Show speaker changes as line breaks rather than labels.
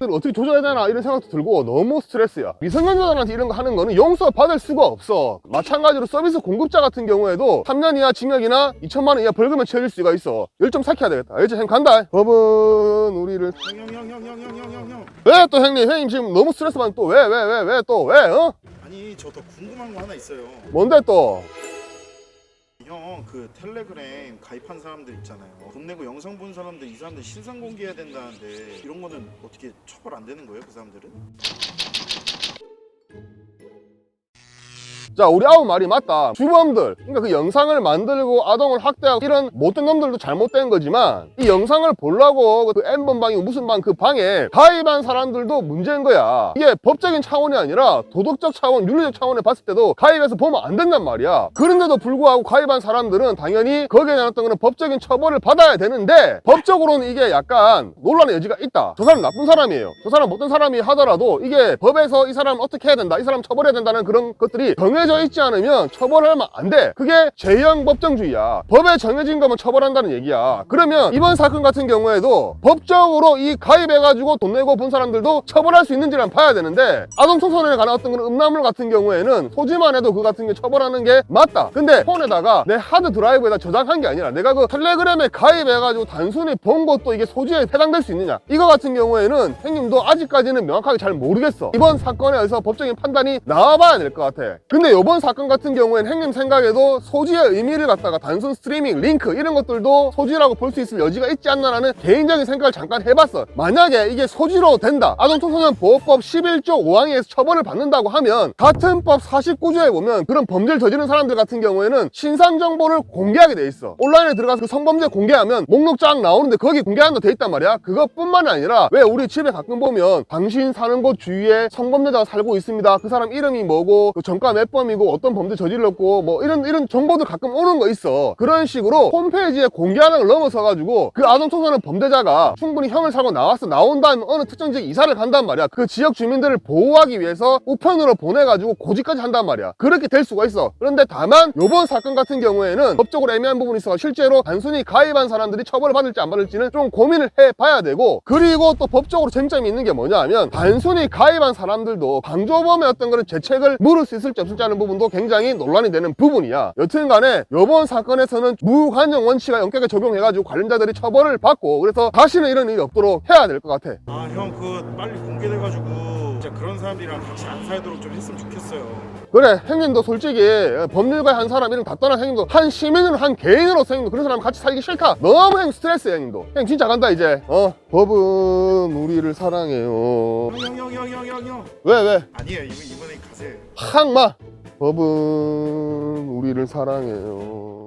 어떻게 조절해야 되나 이런 생각도 들고 너무 스트레스야. 미성년자들한테 이런 거 하는 거는 용서 받을 수가 없어. 마찬가지로 서비스 공급자 같은 경우에도 3년 이하 징역이나 2천만 원 이하 벌금에 처해질 수가 있어. 열정 삭혀야 되겠다. 알지? 형 간다. 법은 우리를 왜 또 형님? 형님 지금 너무 스트레스 받는 또 왜 왜 왜 왜 또왜 왜, 왜, 또 왜, 어?
아니 저 더 궁금한 거 하나 있어요.
뭔데 또?
형 그 텔레그램 가입한 사람들 있잖아요 돈 내고 영상 본 사람들 이 사람들 신상 공개해야 된다는데 이런 거는 어떻게 처벌 안 되는 거예요 그 사람들은?
자 우리 아우 말이 맞다. 주범들. 그러니까 그 영상을 만들고 아동을 학대하고 이런 못된 놈들도 잘못된 거지만 이 영상을 보려고 그 N번 방이 무슨 방? 그 방에 가입한 사람들도 문제인 거야. 이게 법적인 차원이 아니라 도덕적 차원 윤리적 차원에 봤을 때도 가입해서 보면 안 된단 말이야. 그런데도 불구하고 가입한 사람들은 당연히 거기에 나왔던 거는 법적인 처벌을 받아야 되는데 법적으로는 이게 약간 논란의 여지가 있다. 저 사람 나쁜 사람이에요. 저 사람 못된 사람이 하더라도 이게 법에서 이 사람 어떻게 해야 된다 이 사람 처벌해야 된다는 그런 것들이 정해져 있지 않으면 처벌하면 안 돼. 그게 제형 법정주의야. 법에 정해진 거면 처벌한다는 얘기야. 그러면 이번 사건 같은 경우에도 법적으로 이 가입해가지고 돈 내고 본 사람들도 처벌할 수 있는지를 봐야 되는데 아동 청소년에 관한 어떤 그런 음란물 같은 경우에는 소지만 해도 그 같은 게 처벌하는 게 맞다. 근데 폰에다가 내 하드 드라이브에다 저장한 게 아니라 내가 그 텔레그램에 가입해가지고 단순히 본 것도 이게 소지에 해당될 수 있느냐. 이거 같은 경우에는 형님도 아직까지는 명확하게 잘 모르겠어. 이번 사건에 의해서 법적인 판단이 나와봐야 될 것 같아. 근데 이번 사건 같은 경우에는 형님 생각에도 소지의 의미를 갖다가 단순 스트리밍, 링크 이런 것들도 소지라고 볼 수 있을 여지가 있지 않나라는 개인적인 생각을 잠깐 해봤어. 만약에 이게 소지로 된다. 아동청소년 보호법 11조 5항에서 처벌을 받는다고 하면 같은 법 49조에 보면 그런 범죄를 저지른 사람들 같은 경우에는 신상 정보를 공개하게 돼 있어. 온라인에 들어가서 그 성범죄 공개하면 목록 쫙 나오는데 거기 공개한다 돼 있단 말이야. 그것뿐만 아니라 왜 우리 집에 가끔 보면 당신 사는 곳 주위에 성범죄자가 살고 있습니다. 그 사람 이름이 뭐고 그 전과 몇 범이고 어떤 범죄 저질렀고 뭐 이런 이런 정보들 가끔 오는 거 있어. 그런 식으로 홈페이지에 공개하는 걸 넘어서 가지고 그 아동 청소년 범죄자가 충분히 형을 사고 나와서 나온 다음에 어느 특정 지역 이사를 간단 말이야. 그 지역 주민들을 보호하기 위해서 우편으로 보내가지고 고지까지 한단 말이야. 그렇게 될 수가 있어. 그런데 다만 요번 사건 같은 경우에는 법적으로 애매한 부분이 있어 실제로 단순히 가입한 사람들이 처벌을 받을지 안 받을지는 좀 고민을 해봐야 되고 그리고 또 법적으로 쟁점이 있는 게 뭐냐 하면 단순히 가입한 사람들도 방조범의 어떤 그런 죄책을 물을 수 있을지 없을지 하는 부분도 굉장히 논란이 되는 부분이야. 여튼 간에 요번 사건에서는 무관용 원칙을 엄격하게 적용해가지고 관련자들이 처벌을 받고 그래서 다시는 이런 일이 없도록 해야 될 것 같아.
아 형 그 빨리 공개돼가지고 진짜 그런 사람들이랑 같이 안 살도록 좀 했으면 좋겠어요.
그래 형님도 솔직히 법률가의 한 사람 이름 다 떠난 형님도 한 시민으로 한 개인으로서 형님도 그런 사람 같이 살기 싫다. 너무 형 스트레스야 형님도. 형 진짜 간다 이제. 어? 법은 우리를 사랑해요.
형 형 형 형 형형.
왜 왜?
아니에요 이번, 이번에 가세요
항마 법은 우리를 사랑해요